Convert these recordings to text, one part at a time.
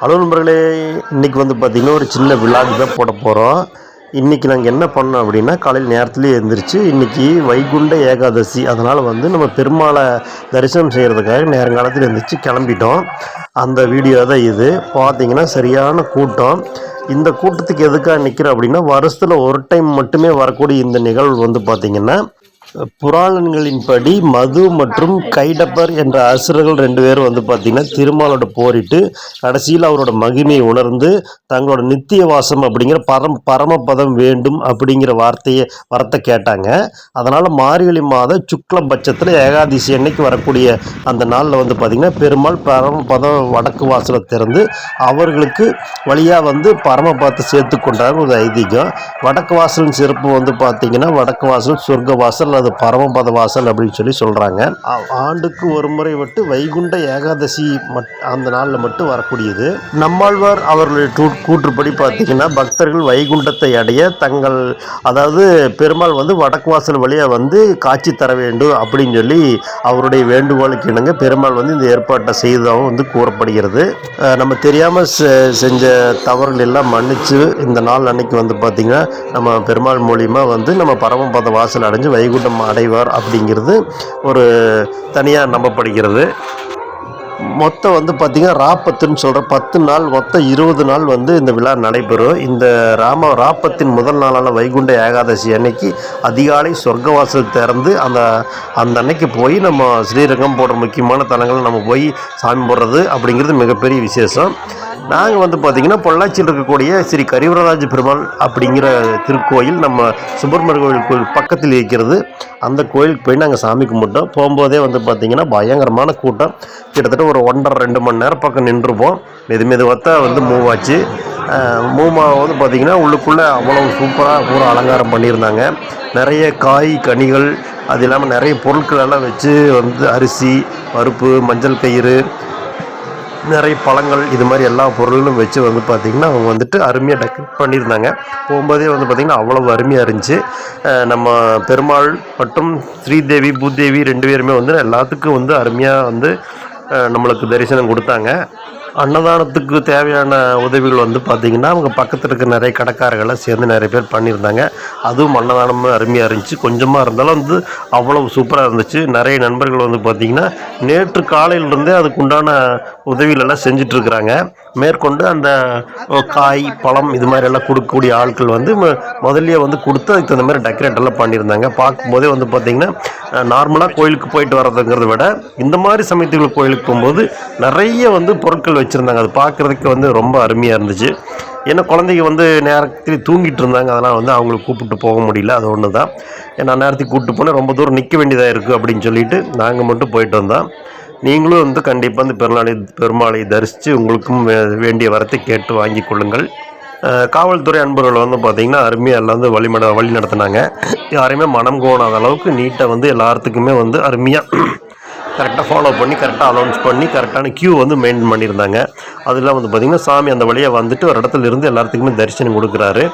Hello நண்பர்களே இன்றைக்கி வந்து பார்த்திங்கன்னா ஒரு சின்ன விழாக்கு தான் போட போகிறோம் இன்றைக்கி நாங்கள் என்ன பண்ணோம் அப்படின்னா காலையில் நேரத்துலேயே எழுந்திரிச்சு இன்றைக்கி வைகுண்ட ஏகாதசி. அதனால் வந்து நம்ம பெருமாளை தரிசனம் செய்கிறதுக்காக நேரங்காலத்தில் எழுந்திரிச்சு கிளம்பிட்டோம். அந்த வீடியோ தான் இது. பார்த்திங்கன்னா சரியான கூட்டம். இந்த கூட்டத்துக்கு எதுக்காக நிற்கிறோம் அப்படின்னா வருஷத்தில் ஒரு டைம் மட்டுமே வரக்கூடிய இந்த நிகழ்வு வந்து பார்த்திங்கன்னா புராணங்களின்படி மது மற்றும் கைடப்பர் என்ற அசுரர்கள் ரெண்டு பேரும் வந்து பார்த்திங்கன்னா திருமாலோட போரிட்டு கடைசியில் அவரோட மகிமையை உணர்ந்து தங்களோட நித்திய வாசம் அப்படிங்கிற பரம் பரமபதம் வேண்டும் அப்படிங்கிற வார்த்தையை வரத்தை கேட்டாங்க. அதனால் மார்கழி மாத சுக்ல பட்சத்தில் ஏகாதசி அன்னைக்கு வரக்கூடிய அந்த நாளில் வந்து பார்த்திங்கன்னா பெருமாள் பரமபதம் வடக்கு வாசலை திறந்து அவர்களுக்கு வழியாக வந்து பரமபதத்தை சேர்த்து கொண்டாங்க ஒரு ஐதீகம். வடக்கு வாசலின் சிறப்பு வந்து பார்த்திங்கன்னா வடக்கு வாசல் சொர்க்க வாசல் அது பரமபத வாசல் அப்படின்னு சொல்லி சொல்கிறாங்க ஆண்டுக்கு ஒரு முறை விட்டு வைகுண்ட ஏகாதசி மட் அந்த நாளில் மட்டும் வரக்கூடியது. நம்மாழ்வார் அவர்களுடைய கூற்றுப்படி பார்த்தீங்கன்னா பக்தர்கள் வைகுண்டத்தை அடைய தங்கள் அதாவது பெருமாள் வந்து வடக்கு வாசல் வழியாக வந்து காட்சி தர வேண்டும் அப்படின்னு சொல்லி அவருடைய வேண்டுகோளுக்கு இணங்க பெருமாள் வந்து இந்த ஏற்பாட்டை செய்ததாகவும் வந்து கூறப்படுகிறது. நம்ம தெரியாமல் செஞ்ச தவறுகள் எல்லாம் மன்னித்து இந்த நாள் அன்னைக்கு வந்து பார்த்திங்கன்னா நம்ம பெருமாள் மூலியமாக வந்து நம்ம பரமபத வாசல் அடைஞ்சு வைகுண்டம் அடைவார் அப்படிங்கிறது ஒரு தனியாக நம்பப்படுகிறது. மொத்தம் வந்து பார்த்திங்கன்னா ராப்பத்துன்னு சொல்கிற பத்து நாள் மொத்தம் இருபது நாள் வந்து இந்த விழா நடைபெறும். இந்த ராம ராப்பத்தின் முதல் நாளான வைகுண்ட ஏகாதசி அன்னைக்கு அதிகாலை சொர்க்கவாசல் திறந்து அந்த அந்த அன்னைக்கு போய் நம்ம ஸ்ரீரங்கம் போன்ற முக்கியமான தலங்களை நம்ம போய் சாமி போடுறது அப்படிங்கிறது மிகப்பெரிய விசேஷம். நாங்கள் வந்து பார்த்திங்கன்னா பொள்ளாச்சியில் இருக்கக்கூடிய ஸ்ரீ கரிவரராஜ பெருமாள் அப்படிங்கிற திருக்கோயில் நம்ம சுப்பிரமணிய கோவில் கோயில் பக்கத்தில் இருக்கிறது. அந்த கோயிலுக்கு போய் நாங்கள் சாமி கும்பிட்டோம். போகும்போதே வந்து பார்த்திங்கன்னா பயங்கரமான கூட்டம். கிட்டத்தட்ட ஒரு ஒன்றரை ரெண்டு மணி நேரம் பக்கம் நின்றுருப்போம். மெது மெதுவாக வந்து மூவ் ஆச்சு. மூமா வந்து பார்த்திங்கன்னா உள்ளுக்குள்ளே அவ்வளோ சூப்பராக பூரா அலங்காரம் பண்ணியிருந்தாங்க. நிறைய காய் கனிகள் அது இல்லாமல் நிறைய பொருட்கள் எல்லாம் வச்சு வந்து அரிசி பருப்பு மஞ்சள் கயிறு நிறைய பழங்கள் இது மாதிரி எல்லா பொருளும் வச்சு வந்து பார்த்திங்கன்னா அவங்க வந்துட்டு அருமையாக டெக்கரேட் பண்ணியிருந்தாங்க. போகும்போதே வந்து பார்த்திங்கன்னா அவ்வளோ அருமையாக இருந்துச்சு. நம்ம பெருமாள் மற்றும் ஸ்ரீதேவி பூதேவி ரெண்டு பேருமே வந்து எல்லாத்துக்கும் வந்து அருமையாக வந்து நம்மளுக்கு தரிசனம் கொடுத்தாங்க. அன்னதானத்துக்கு தேவையான உதவிகள் வந்து பார்த்திங்கன்னா அவங்க பக்கத்தில் இருக்க நிறைய கடைக்காரர்கள்லாம் சேர்ந்து நிறைய பேர் பண்ணியிருந்தாங்க. அதுவும் அன்னதானமும் அருமையாக இருந்துச்சு. கொஞ்சமாக இருந்தாலும் வந்து அவ்வளவு சூப்பராக இருந்துச்சு. நிறைய நண்பர்கள் வந்து பார்த்திங்கன்னா நேற்று காலையிலிருந்தே அதுக்குண்டான உதவிகளெல்லாம் செஞ்சிட்ருக்குறாங்க. மேற்கொண்டு அந்த காய் பழம் இது மாதிரி எல்லாம் கொடுக்கக்கூடிய ஆட்கள் வந்து ம- வந்து கொடுத்து அதுக்கு தகுந்த மாதிரி டெக்கரேட் எல்லாம் பண்ணியிருந்தாங்க. பார்க்கும்போதே வந்து பார்த்திங்கன்னா நார்மலாக கோயிலுக்கு போயிட்டு வர்றதுங்கிறத விட இந்த மாதிரி சமயத்துக்குள்ள கோயிலுக்கு போகும்போது நிறைய வந்து பொருட்கள் வச்சுருந்தாங்க. அது பார்க்குறதுக்கு வந்து ரொம்ப அருமையாக இருந்துச்சு. ஏன்னா குழந்தைங்க வந்து நேரத்தில் தூங்கிட்டு இருந்தாங்க. அதனால் வந்து அவங்களுக்கு கூப்பிட்டு போக முடியல. அது ஒன்று தான் ஏன்னா நேரத்துக்கு கூப்பிட்டு போனால் ரொம்ப தூரம் நிற்க வேண்டியதாக இருக்குது அப்படின்னு சொல்லிட்டு நாங்கள் மட்டும் போயிட்டு வந்தோம். நீங்களும் வந்து கண்டிப்பாக இந்த பெருநாளை பெருமாளை தரிசித்து உங்களுக்கும் வே- வேண்டிய வரத்தை கேட்டு வாங்கி கொள்ளுங்கள். காவல்துறை அன்பர்கள் வந்து பார்த்திங்கன்னா அருமையாக எல்லாம் வந்து வழிமட வழி நடத்தினாங்க. யாரையுமே மனம் கோணாத அளவுக்கு நீட்டாக வந்து எல்லாத்துக்குமே வந்து அருமையாக கரெக்டாக ஃபாலோ பண்ணி கரெக்டாக அலௌன்ஸ் பண்ணி கரெக்டான க்யூ வந்து மெயின்டைன் பண்ணியிருந்தாங்க. அதெல்லாம் வந்து பார்த்திங்கன்னா சாமி அந்த வழியாக வந்துட்டு ஒரு இடத்துல இருந்து எல்லாத்துக்குமே தரிசனம் கொடுக்குறாரு.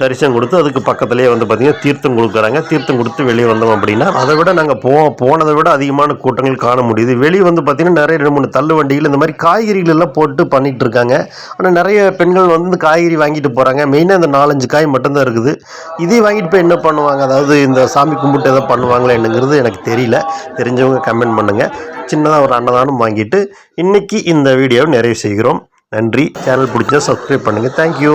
தரிசனம் கொடுத்து அதுக்கு பக்கத்துலேயே வந்து பார்த்திங்கன்னா தீர்த்தம் கொடுக்குறாங்க. தீர்த்தம் கொடுத்து வெளியே வந்தோம் அப்படின்னா அதை விட நாங்கள் போ போனதை விட அதிகமான கூட்டங்கள் காண முடியுது. வெளியே வந்து பார்த்திங்கன்னா நிறைய ரெண்டு மூணு தள்ளு வண்டிகள் இந்த மாதிரி காய்கறிகள் எல்லாம் போட்டு பண்ணிகிட்டு இருக்காங்க. ஆனால் நிறைய பெண்கள் வந்து இந்த காய்கறி வாங்கிட்டு போகிறாங்க மெயினாக இந்த நாலஞ்சு காய் மட்டும்தான் இருக்குது. இதே வாங்கிட்டு போய் என்ன பண்ணுவாங்க? அதாவது இந்த சாமி கும்பிட்டு எதாவது பண்ணுவாங்களா என்னங்கிறது எனக்கு தெரியல. தெரிஞ்சவங்க கமெண்ட் பண்ணுங்கள் சின்னதாக ஒரு அன்னதானம் வாங்கிட்டு இன்றைக்கி இந்த வீடியோவை நிறைவு செய்கிறோம். நன்றி. சேனல் பிடிச்சா சப்ஸ்கிரைப் பண்ணுங்கள் தேங்க்யூ